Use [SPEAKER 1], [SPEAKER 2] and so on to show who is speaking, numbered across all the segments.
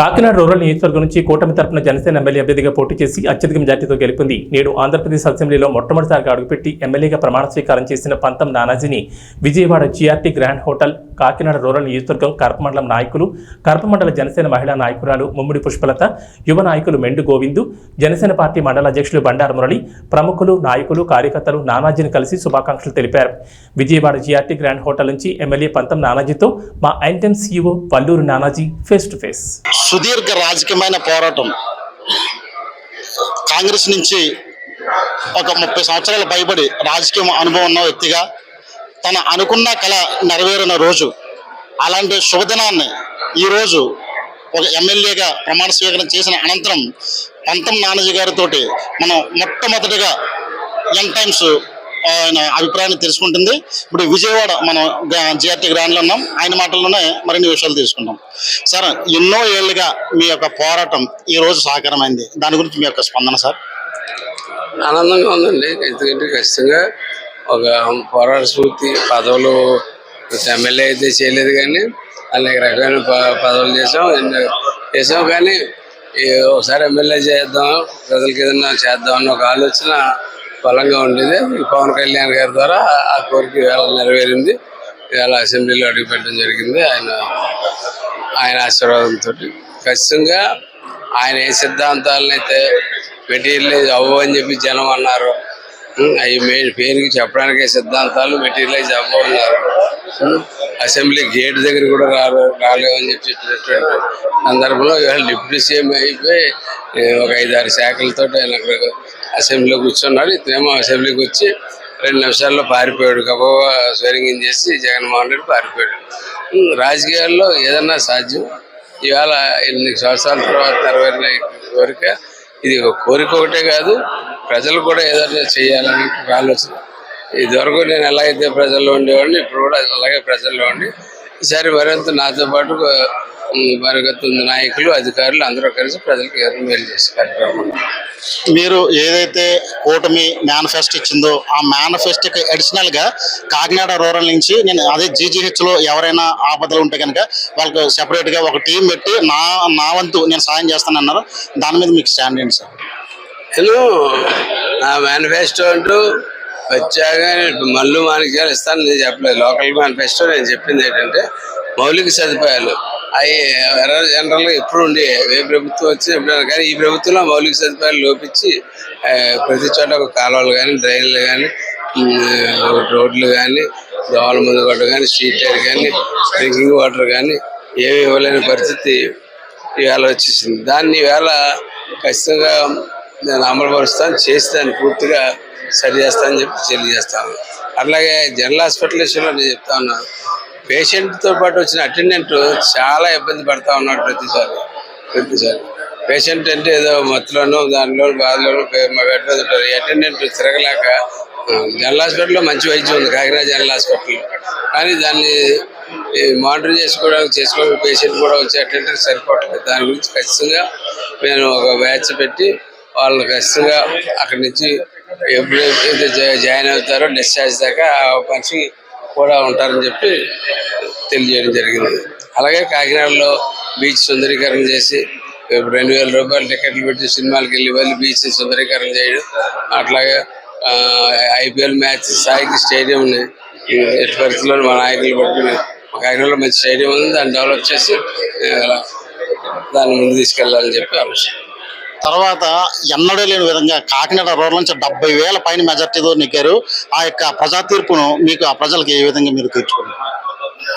[SPEAKER 1] Kakinada rural నియోజకవర్గం నుంచి కూటమి తరపున జనసేన ఎమ్మెల్యే అభ్యర్థిగా పోటీ చేసి అత్యధిక మెజార్టీతో గెలుపొంది. నేడు ఆంధ్రప్రదేశ్ అసెంబ్లీలో మొట్టమొదటిసారిగా అడుగుపెట్టి ఎమ్మెల్యేగా ప్రమాణ స్వీకారం చేసిన Pantham నానాజీని Vijayawada GRT grand hotel Kakinada rural నియోజకవర్గం కరప మండలం నాయకులు కరప మండల జనసేన మహిళా నాయకురాలు ముమ్మిడి పుష్పలత యువ నాయకులు మెండు గోవిందు జనసేన పార్టీ మండల అధ్యక్షులు బండారు మురళి ప్రముఖులు నాయకులు కార్యకర్తలు నానాజీని కలిసి శుభాకాంక్షలు తెలిపారు. విజయవాడ జిఆర్టీ గ్రాండ్ హోటల్ నుంచి ఎమ్మెల్యే పంతం నానాజీతో మా ఐంటెం CEO Palluru Nanaji face to face.
[SPEAKER 2] సుదీర్ఘ రాజకీయమైన పోరాటం. కాంగ్రెస్ నుంచి ఒక ముప్పై సంవత్సరాలు భయపడి రాజకీయ అనుభవం ఉన్న వ్యక్తిగా తన అనుకున్న కళ నెరవేరిన రోజు అలాంటి శుభదినాన్ని ఈరోజు ఒక ఎమ్మెల్యేగా ప్రమాణ స్వీకారం చేసిన అనంతరం పంతం నానజీ గారితో మనం మొట్టమొదటిగా ఎన్ టైమ్స్ ఆయన అభిప్రాయాన్ని తెలుసుకుంటుంది. ఇప్పుడు విజయవాడ మనం జిఆర్టీ గ్రాండ్లో ఉన్నాం. ఆయన మాటల్లోనే మరిన్ని విషయాలు తీసుకుంటాం సార్ ఎన్నో ఏళ్ళుగా మీ యొక్క పోరాటం ఈ రోజు దాని గురించి మీ యొక్క స్పందన సార్?
[SPEAKER 3] ఆనందంగా ఉందండి. ఎందుకంటే ఖచ్చితంగా ఒక పోరాట స్ఫూర్తి పదవులు ఎమ్మెల్యే అయితే చేయలేదు కానీ అనేక రకమైన ప- పదవులు చేసాం చేసాం కానీ ఈ ఒకసారి ఎమ్మెల్యే చేద్దాం ప్రజలకి ఏదైనా చేద్దాం అన్న ఒక ఆలోచన బలంగా ఉండేది. ఈ పవన్ కళ్యాణ్ గారి ద్వారా ఆ కోరిక ఇవాళ నెరవేరింది. ఇవాళ అసెంబ్లీలో అడుగుపెట్టడం జరిగింది. ఆయన ఆయన ఆశీర్వాదంతో ఖచ్చితంగా ఆయన ఏ సిద్ధాంతాలను అయితే మెటీరియలైజ్ అవ్వని చెప్పి జనం అన్నారు అవి మే పేరుకి చెప్పడానికే సిద్ధాంతాలు మెటీరియలైజ్ అవ్వన్నారు అసెంబ్లీ గేట్ దగ్గర కూడా రాలే రాలేవని చెప్పి చెప్పినటువంటి సందర్భంలో ఇవాళ డిప్యూటీ సీఎం అయిపోయి ఒక ఐదారు శాఖలతో ఆయన అసెంబ్లీలో కూర్చున్నాడు. ఇతనేమో అసెంబ్లీకి వచ్చి రెండు నిమిషాల్లో పారిపోయాడు. గబో స్వెరింగ్ చేసి జగన్మోహన్ రెడ్డి పారిపోయాడు. రాజకీయాల్లో ఏదన్నా సాధ్యం? ఇవాళ ఎన్ని సంవత్సరాల తర్వాత నెరవేరిన కోరిక ఇది ఒక కోరిక ఒకటే కాదు. ప్రజలు కూడా ఏదైనా చేయాలని ఆలోచన. ఇదివరకు నేను ఎలా అయితే ప్రజల్లో ఉండేవాడిని ఇప్పుడు కూడా అలాగే ప్రజల్లో ఉండి ఈసారి మరింత నాతో పాటు ఉమ్, నాయకులు అధికారులు అందరూ కలిసి ప్రజలకు ఎవరు మేలు చేసే కార్యక్రమం.
[SPEAKER 2] మీరు ఏదైతే కూటమి మేనిఫెస్టో ఇచ్చిందో ఆ మేనిఫెస్టోకి అడిషనల్గా కాకినాడ రూరల్ నుంచి నేను అదే జీజీహెచ్లో ఎవరైనా ఆపదలు ఉంటే కనుక వాళ్ళకి సెపరేట్గా ఒక టీం పెట్టి నా నా వంతు నేను సాయం చేస్తానన్నారు. దాని మీద మీకు స్టాండ్ ఏంటి సార్.
[SPEAKER 3] నేను నా మేనిఫెస్టో అంటూ వచ్చాక మళ్ళీ మాణిక్యాలు ఇస్తాను నేను చెప్పలేదు. లోకల్ మేనిఫెస్టో నేను చెప్పింది ఏంటంటే మౌలిక సదుపాయాలు. అవి జనరల్గా ఎప్పుడు ఉండే ఏ ప్రభుత్వం వచ్చినా ఎప్పుడైనా కానీ ఈ ప్రభుత్వంలో మౌలిక సదుపాయాలు లోపించి ప్రతి చోట ఒక కాలువలు కానీ డ్రైన్లు కానీ రోడ్లు కానీ దోమల ముందు కొట్ట కానీ స్ట్రీట్ లైట్ కానీ డ్రింకింగ్ వాటర్ కానీ ఏమి ఇవ్వలేని పరిస్థితి ఇవాళ వచ్చేసింది. దాన్ని ఇవాళ ఖచ్చితంగా నేను అమలుపరుస్తాను చేసి దాన్ని పూర్తిగా సరి చేస్తానని చెప్పి తెలియజేస్తాను. అట్లాగే జనరల్ హాస్పిటల్ విషయంలో నేను చెప్తా ఉన్నా పేషెంట్తో పాటు వచ్చిన అటెండెంట్ చాలా ఇబ్బంది పడతా ఉన్నాడు ప్రతిసారి ప్రతిసారి పేషెంట్ అంటే ఏదో మత్తులోనూ దానిలో బాధలోనూ పెట్టారు అటెండెంట్ తిరగలేక జనరల్ హాస్పిటల్లో మంచి వైద్యం ఉంది కాకినాడ జనరల్ హాస్పిటల్ కానీ దాన్ని ఈ మానిటర్ చేసుకోవడానికి చేసుకోవడానికి పేషెంట్ కూడా వచ్చి అటెండెంట్ సరిపోవట్లేదు. దాని గురించి ఖచ్చితంగా నేను ఒక బ్యాచ్ పెట్టి వాళ్ళు ఖచ్చితంగా అక్కడి నుంచి ఎప్పుడైతే జాయిన్ అవుతారో డిశ్చార్జ్ దాకా ఆ మనిషి కూడా ఉంటారని చెప్పి తెలియజేయడం జరిగింది. అలాగే కాకినాడలో బీచ్ సుందరీకరణ చేసి రెండు వేల రూపాయలు టికెట్లు పెట్టి సినిమాలకు వెళ్ళి వెళ్ళి బీచ్ సుందరీకరణ చేయడం అట్లాగే ఐపీఎల్ మ్యాచ్ స్థాయికి స్టేడియంని ఎట్టి పరిస్థితుల్లో మా నాయకులు పట్టుకుని కాకినాడలో మంచి స్టేడియం ఉంది దాన్ని డెవలప్ చేసి దాన్ని ముందు తీసుకెళ్ళాలని చెప్పి ఆలోచన.
[SPEAKER 2] తర్వాత ఎన్నడూ లేని విధంగా కాకినాడ రోడ్ల నుంచి డెబ్బై వేల పైన మెజార్టీతో నెగ్గారు. ఆ యొక్క ప్రజా తీర్పును మీకు ఆ ప్రజలకు ఏ విధంగా మీరు తీర్చుకున్నారు?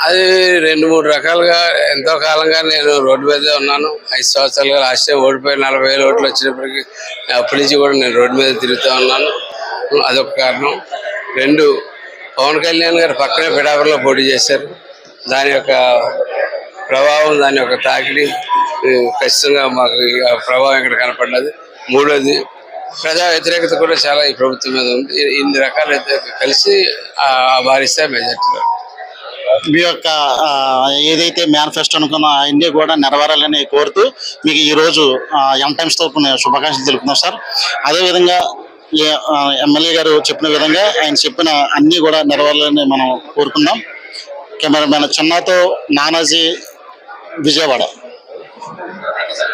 [SPEAKER 3] అది రెండు మూడు రకాలుగా ఎంతో కాలంగా నేను రోడ్డు మీద ఉన్నాను. ఐదు సంవత్సరాలుగా లాస్ట్ టైం ఓడిపోయి నలభై వేల ఓట్లు వచ్చినప్పటికీ అప్పటి నుంచి కూడా నేను రోడ్డు మీద తిరుగుతూ ఉన్నాను. అదొక కారణం. రెండు పవన్ కళ్యాణ్ గారు పక్కనే పిడాపురలో పోటీ చేశారు. దాని యొక్క ప్రభావం దాని యొక్క తాకిడి ఖచ్చితంగా మాకు ప్రభావం ఇక్కడ కనపడినది. మూడోది ప్రజా వ్యతిరేకత కూడా చాలా ఈ ప్రభుత్వం మీద ఉంది. ఇన్ని రకాలు కలిసి ఆ భారిస్తే మెజార్టీలో
[SPEAKER 2] మీ యొక్క ఏదైతే మేనిఫెస్టో అనుకున్నా అన్నీ కూడా నెరవేరాలని కోరుతూ మీకు ఈరోజు రోజు ఎం టైమ్స్ తరపున శుభాకాంక్షలు తెలుపుతున్నాం సార్. అదేవిధంగా ఎమ్మెల్యే గారు చెప్పిన విధంగా ఆయన చెప్పిన అన్నీ కూడా నెరవేరాలని మనం కోరుకుందాం. కెమెరామెన్ చిన్నతో నానాజీ విజయవాడ.